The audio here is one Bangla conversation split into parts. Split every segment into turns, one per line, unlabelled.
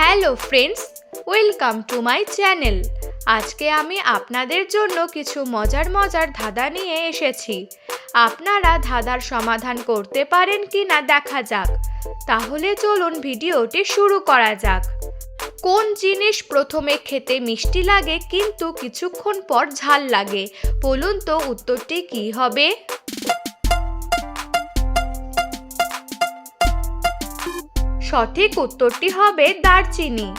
Hello friends, welcome to my channel. আজকে আমি আপনাদের জন্য কিছু মজার মজার ধাঁধা নিয়ে এসেছি। আপনারা ধাঁধার সমাধান করতে পারেন কি না দেখা যাক। তাহলে চলুন ভিডিওটি শুরু করা যাক। কোন জিনিস প্রথমে খেতে মিষ্টি লাগে, কিন্তু কিছুক্ষণ পর ঝাল লাগে? বলুন তো উত্তরটি কি হবে? সঠিক উত্তরটি হবে দারচিনি।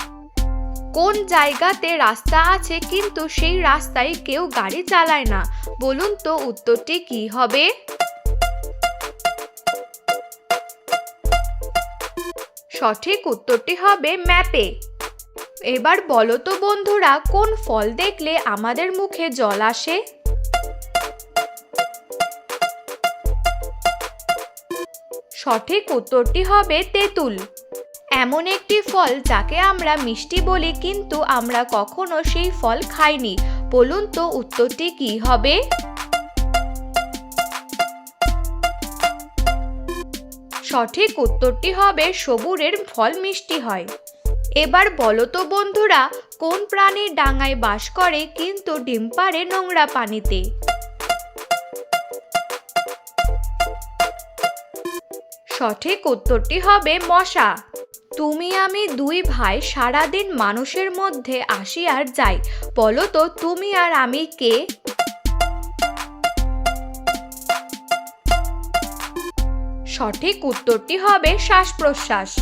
কোন জায়গাতে রাস্তা আছে কিন্তু সেই রাস্তায় কেউ গাড়ি চালায় না? বলুন তো উত্তরটি কি হবে? সঠিক উত্তরটি হবে ম্যাপে। এবার বলো তো বন্ধুরা, কোন ফল দেখলে আমাদের মুখে জল আসে? সঠিক উত্তরটি হবে তেঁতুল। এমন একটি ফল যাকে আমরা মিষ্টি বলি কিন্তু আমরা কখনো সেই ফল খাইনি। বলুন তো উত্তরটি কি হবে? সঠিক উত্তরটি হবে সবুরের ফল মিষ্টি হয়। এবার বলো তো বন্ধুরা, কোন প্রাণী ডাঙায় বাস করে কিন্তু ডিম পাড়ে নোংরা পানিতে? সঠিক উত্তরটি হবে মশা। তুমি আমি দুই ভাই সারাদিন মানুষের মধ্যে আসি আর যাই। বলো তো, তুমি আর আমি কে? সঠিক উত্তরটি হবে শ্বাস প্রশ্বাস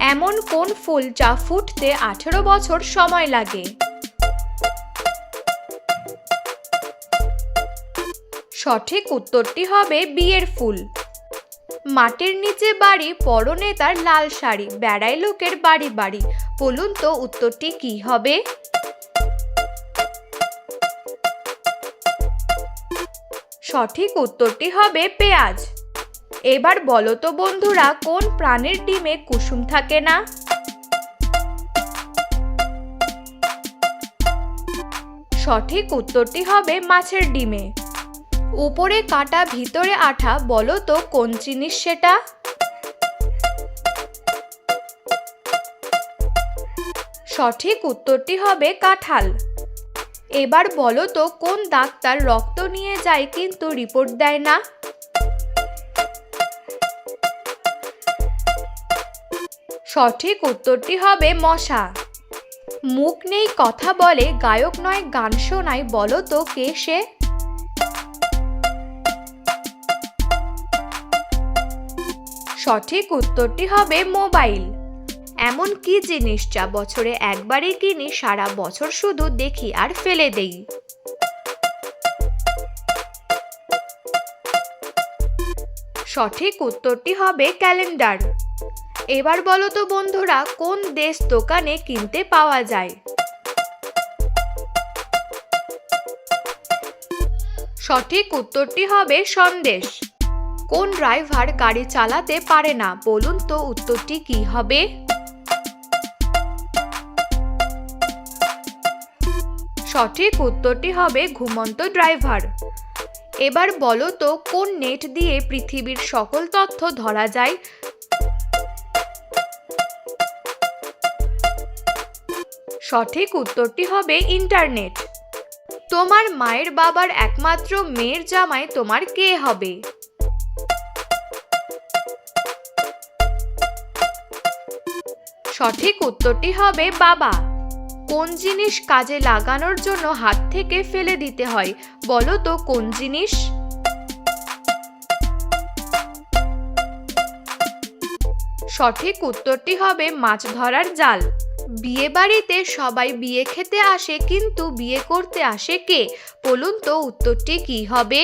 এমন কোন ফুল যা ফুটতে আঠেরো বছর সময় লাগে? সঠিক উত্তরটি হবে বিয়ের ফুল। মাটির নিচে বাড়ি, পরনে তার লাল শাড়ি বেড়াই লোকের বাড়ি বাড়ি। বলুন তো উত্তরটি কি হবে? সঠিক উত্তরটি হবে পেঁয়াজ। এবার বলো তো বন্ধুরা, কোন প্রাণীর ডিমে কুসুম থাকে না? সঠিক উত্তরটি হবে মাছের ডিমে। উপরে কাটা, ভিতরে আঠা, বলো তো কোন জিনিস সেটা? সঠিক উত্তরটি হবে কাঁঠাল। এবার বলো তো কোন ডাক্তার রক্ত নিয়ে যায় কিন্তু রিপোর্ট দেয় না? সঠিক উত্তরটি হবে মশা। মুখ নেই, কথা বলে, গায়ক নয়, গান শোনায়, বলো তো কে সে? সঠিক উত্তরটি হবে মোবাইল। এমন কি জিনিস যা বছরে একবারই কিনি, সারা বছর শুধু দেখি আর ফেলে দেই? সঠিক উত্তরটি হবে ক্যালেন্ডার। এবার বলো তো বন্ধুরা, কোন দেশ দোকানে কিনতে পাওয়া যায়? সঠিক উত্তরটি হবে সন্দেশ। কোন ড্রাইভার গাড়ি চালাতে পারে না? বলুন তো উত্তরটি কি হবে? সঠিক উত্তরটি হবে ঘুমন্ত ড্রাইভার। এবার বলো তো, কোন নেট দিয়ে পৃথিবীর সকল তথ্য ধরা যায়? সঠিক উত্তরটি হবে ইন্টারনেট। তোমার মায়ের বাবার একমাত্র মেয়ের জামাই তোমার কে হবে? সঠিক উত্তরটি হবে বাবা। কোন জিনিস কাজে লাগানোর জন্য হাত থেকে ফেলে দিতে হয়, বলো তো কোন জিনিস? সঠিক উত্তরটি হবে মাছ ধরার জাল। বিয়ে বাড়িতে সবাই বিয়ে খেতে আসে, কিন্তু বিয়ে করতে আসে কে? বলুন তো উত্তরটি কি হবে?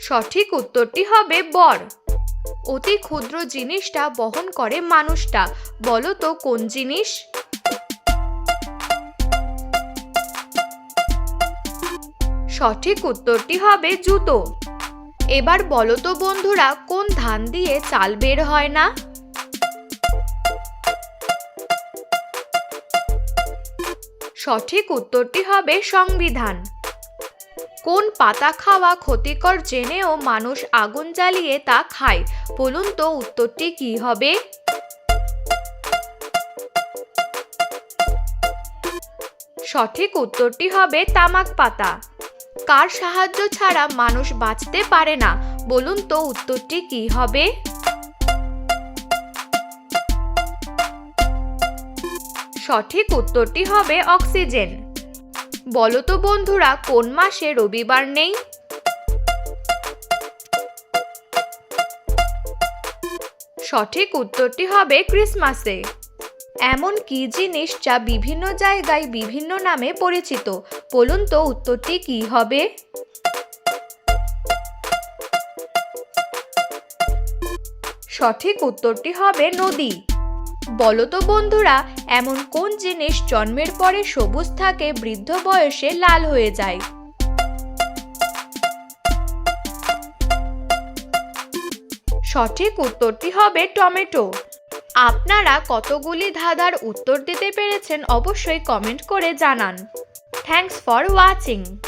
সঠিক উত্তরটি হবে বর। অতি ক্ষুদ্র জিনিসটা বহন করে মানুষটা। বলো তো কোন জিনিস? সঠিক উত্তরটি হবে জুতো। এবার বলো তো বন্ধুরা কোন ধান দিয়ে চাল বের হয় না? সঠিক উত্তরটি হবে সংবিধান। কোন পাতা খাওয়া ক্ষতিকর জেনেও মানুষ আগুন জ্বালিয়ে তা খায়? বলুন তো উত্তরটি কি হবে? সঠিক উত্তরটি হবে তামাক পাতা। কার সাহায্য ছাড়া মানুষ বাঁচতে পারে না? বলুন তো উত্তরটি কি হবে? সঠিক উত্তরটি হবে অক্সিজেন। বলো তো বন্ধুরা, কোন মাসে রবিবার নেই? সঠিক উত্তরটি হবে ক্রিসমাসে। এমন কি জিনিস যা বিভিন্ন জায়গায় বিভিন্ন নামে পরিচিত? বলুন তো উত্তরটি কি হবে? সঠিক উত্তরটি হবে নদী। বলো তো বন্ধুরা, এমন কোন জিনিস জন্মের পরে সবুজ থাকে, বৃদ্ধ বয়সে লাল হয়ে যায়? সঠিক উত্তরটি হবে টমেটো। আপনারা কতগুলি ধাঁধার উত্তর দিতে পেরেছেন অবশ্যই কমেন্ট করে জানান। Thanks for watching.